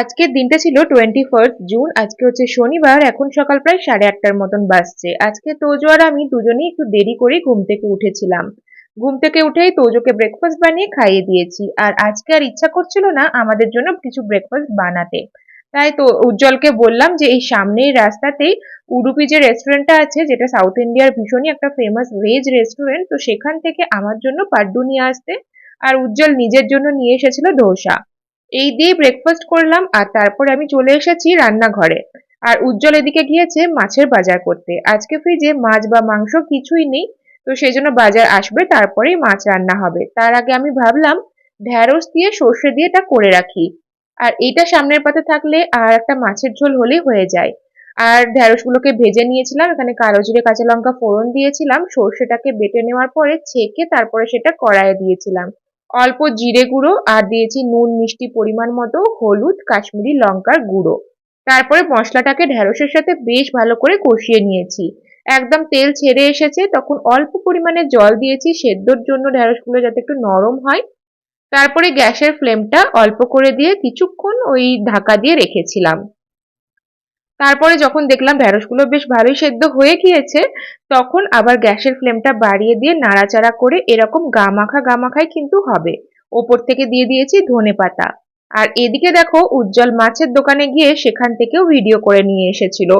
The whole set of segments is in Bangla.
আজকের দিনটা ছিল টোয়েন্টি ফার্স্ট জুন আজকে হচ্ছে শনিবার, এখন সকাল প্রায় সাড়ে আটটার মতন বাজছে। আজকে তোজো আর আমি দুজনেই একটু দেরি করে ঘুম থেকে উঠেছিলাম। ঘুম থেকে উঠেই তোজোকে ব্রেকফাস্ট বানিয়ে খাইয়ে দিয়েছি। আর আজকে আর ইচ্ছা করছিল না আমাদের জন্য কিছু ব্রেকফাস্ট বানাতে। তাই তো উজ্জ্বলকে বললাম যে এই সামনেই রাস্তাতেই উডুপি যে রেস্টুরেন্টটা আছে, যেটা সাউথ ইন্ডিয়ার ভীষণই একটা ফেমাস ভেজ রেস্টুরেন্ট তো সেখান থেকে আমার জন্য পাড্ডু নিয়ে আসতে। আর উজ্জ্বল নিজের জন্য নিয়ে এসেছিল ধোসা। এই দিয়ে ব্রেকফাস্ট করলাম আর তারপরে আমি চলে এসেছি রান্নাঘরে। আর উজ্জ্বল এদিকে গিয়েছে মাছের বাজার করতে। আজকে ফ্রিজে মাছ বা মাংস কিছুই নেই, তো সেই জন্য বাজার আসবে, তারপরেই মাছ রান্না হবে। তার আগে আমি ভাবলাম, ঢ্যাঁড়স দিয়ে সর্ষে দিয়ে এটা করে রাখি। আর এইটা সামনের পাতে থাকলে আর একটা মাছের ঝোল হলেই হয়ে যায়। আর ঢ্যাঁড়সগুলোকে ভেজে নিয়েছিলাম, এখানে কালো জিরে, কাঁচা লঙ্কা ফোড়ন দিয়েছিলাম, সর্ষেটাকে বেটে নেওয়ার পরে ছেঁকে তারপরে সেটা কড়াইয়ে দিয়েছিলাম। অল্প জিরে গুঁড়ো আর দিয়েছি নুন মিষ্টি পরিমাণ মতো, হলুদ, কাশ্মীরি লঙ্কার গুঁড়ো। তারপরে মশলাটাকে ঢ্যাঁড়সের সাথে বেশ ভালো করে কষিয়ে নিয়েছি। একদম তেল ছেড়ে এসেছে, তখন অল্প পরিমাণে জল দিয়েছি, সেদ্ধর জন্য ঢ্যাঁড়সগুলো যাতে একটু নরম হয়। তারপরে গ্যাসের ফ্লেমটা অল্প করে দিয়ে কিছুক্ষণ ওই ঢাকা দিয়ে রেখেছিলাম। তারপরে যখন দেখলাম ঢ্যাঁড়সগুলো বেশ ভালোই সেদ্ধ হয়ে গিয়েছে, তখন আবার গ্যাসের ফ্লেমটা বাড়িয়ে দিয়ে নাড়াচাড়া করে এরকম গামাখা গামাখাই কিন্তু হবে। ওপর থেকে দিয়ে দিয়েছি ধনে পাতা। আর এদিকে দেখো উজ্জ্বল মাছের দোকানে গিয়ে সেখান থেকেও ভিডিও করে নিয়ে এসেছিল।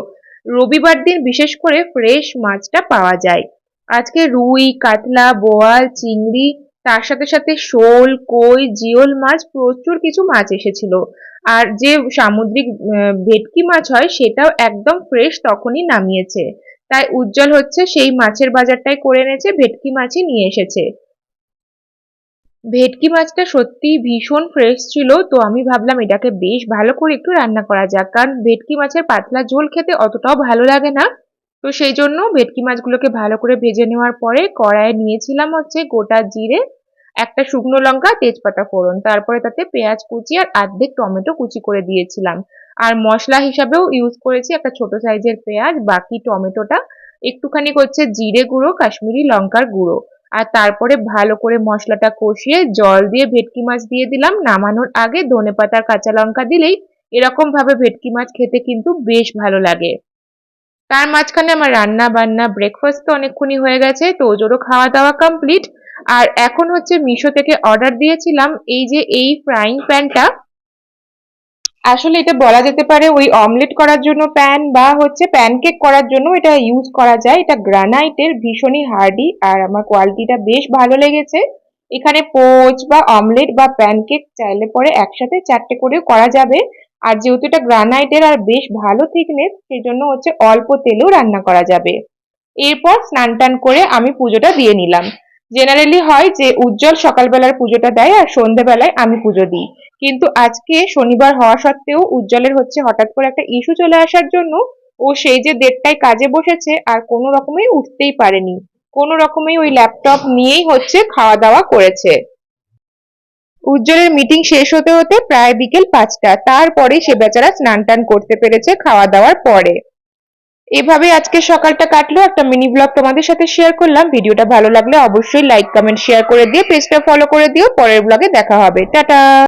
রবিবার দিন বিশেষ করে ফ্রেশ মাছটা পাওয়া যায়। আজকে রুই, কাতলা, বোয়াল, চিংড়ি, তার সাথে সাথে শোল, কই, জিওল মাছ প্রচুর কিছু মাছ এসেছিল। আর যে সামুদ্রিক ভেটকি মাছ হয় সেটাও একদম ফ্রেশ তখনই নামিয়েছে। তাই উজ্জ্বল হচ্ছে সেই মাছের বাজারটাই করে এনেছে, ভেটকি মাছই নিয়ে এসেছে। ভেটকি মাছটা সত্যি ভীষণ ফ্রেশ ছিল, তো আমি ভাবলাম এটাকে বেশ ভালো করে একটু রান্না করা যাক। কারণ ভেটকি মাছের পাতলা ঝোল খেতে অতটাও ভালো লাগে না। তো সেই জন্য ভেটকি মাছগুলোকে ভালো করে ভেজে নেওয়ার পরে কড়াইয়ে নিয়েছিলাম হচ্ছে গোটা জিরে একটা শুকনো লঙ্কা, তেজপাতা ফোড়ন। তারপরে তাতে পেঁয়াজ কুচি আর আর্ধেক টমেটো কুচি করে দিয়েছিলাম। আর মশলা হিসাবেও ইউজ করেছি একটা ছোট সাইজের পেঁয়াজ, বাকি টমেটোটা। একটুখানি হচ্ছে জিরে গুঁড়ো, কাশ্মীরি লঙ্কার গুঁড়ো। আর তারপরে ভালো করে মশলাটা কষিয়ে জল দিয়ে ভেটকি মাছ দিয়ে দিলাম। নামানোর আগে ধনে পাতার কাঁচা লঙ্কা দিলেই এরকম ভাবে ভেটকি মাছ খেতে কিন্তু বেশ ভালো লাগে। তার মাঝখানে আমার রান্না বান্না ব্রেকফাস্ট তো অনেকক্ষণই হয়ে গেছে, তো ওজোরও খাওয়া দাওয়া কমপ্লিট আর এখন হচ্ছে মিশো থেকে অর্ডার দিয়েছিলাম, এই যে এই ফ্রাইং প্যানটা আসলে এটা বলা যেতে পারে ওই অমলেট করার জন্য প্যান বা হচ্ছে প্যানকেক করার জন্য এটা ইউজ করা যায়। এটা গ্রানাইটের ভীষণই হার্ডি আর আমার কোয়ালিটিটা বেশ ভালো লেগেছে। এখানে পোচ বা অমলেট বা প্যানকেক চাইলে পরে একসাথে চারটে করেও করা যাবে। আর যেহেতু এটা গ্রানাইটের আর বেশ ভালো থিকনেস সেই জন্য হচ্ছে অল্প তেলেও রান্না করা যাবে। এরপর স্নান টান করে আমি পুজোটা দিয়ে নিলাম। জেনারেলি হয় যে, উজ্জ্বল সকালবেলার পুজোটা দেয় আর সন্ধেবেলায় আমি পুজো দিই। কিন্তু আজকে শনিবার হওয়া সত্ত্বেও উজ্জ্বলের হচ্ছে হঠাৎ করে একটা ইস্যু চলে আসার জন্য ও সেই যে দেড়টায় কাজে বসেছে আর কোনো রকমেই উঠতেই পারেনি। কোনো রকমেই ওই ল্যাপটপ নিয়েই হচ্ছে খাওয়া দাওয়া করেছে। উজ্জ্বলের মিটিং শেষ হতে হতে প্রায় বিকেল পাঁচটা। তারপরে সে বেচারা স্নান টান করতে পেরেছে খাওয়া দাওয়ার পরে। এভাবে আজকে সকালটা কাটলো। একটা মিনি ব্লগ তোমাদের সাথে শেয়ার করলাম। ভিডিওটা ভালো লাগলে অবশ্যই লাইক কমেন্ট শেয়ার করে দিয়ে পেজটা ফলো করে দিও। পরের ব্লগে দেখা হবে। টাটা!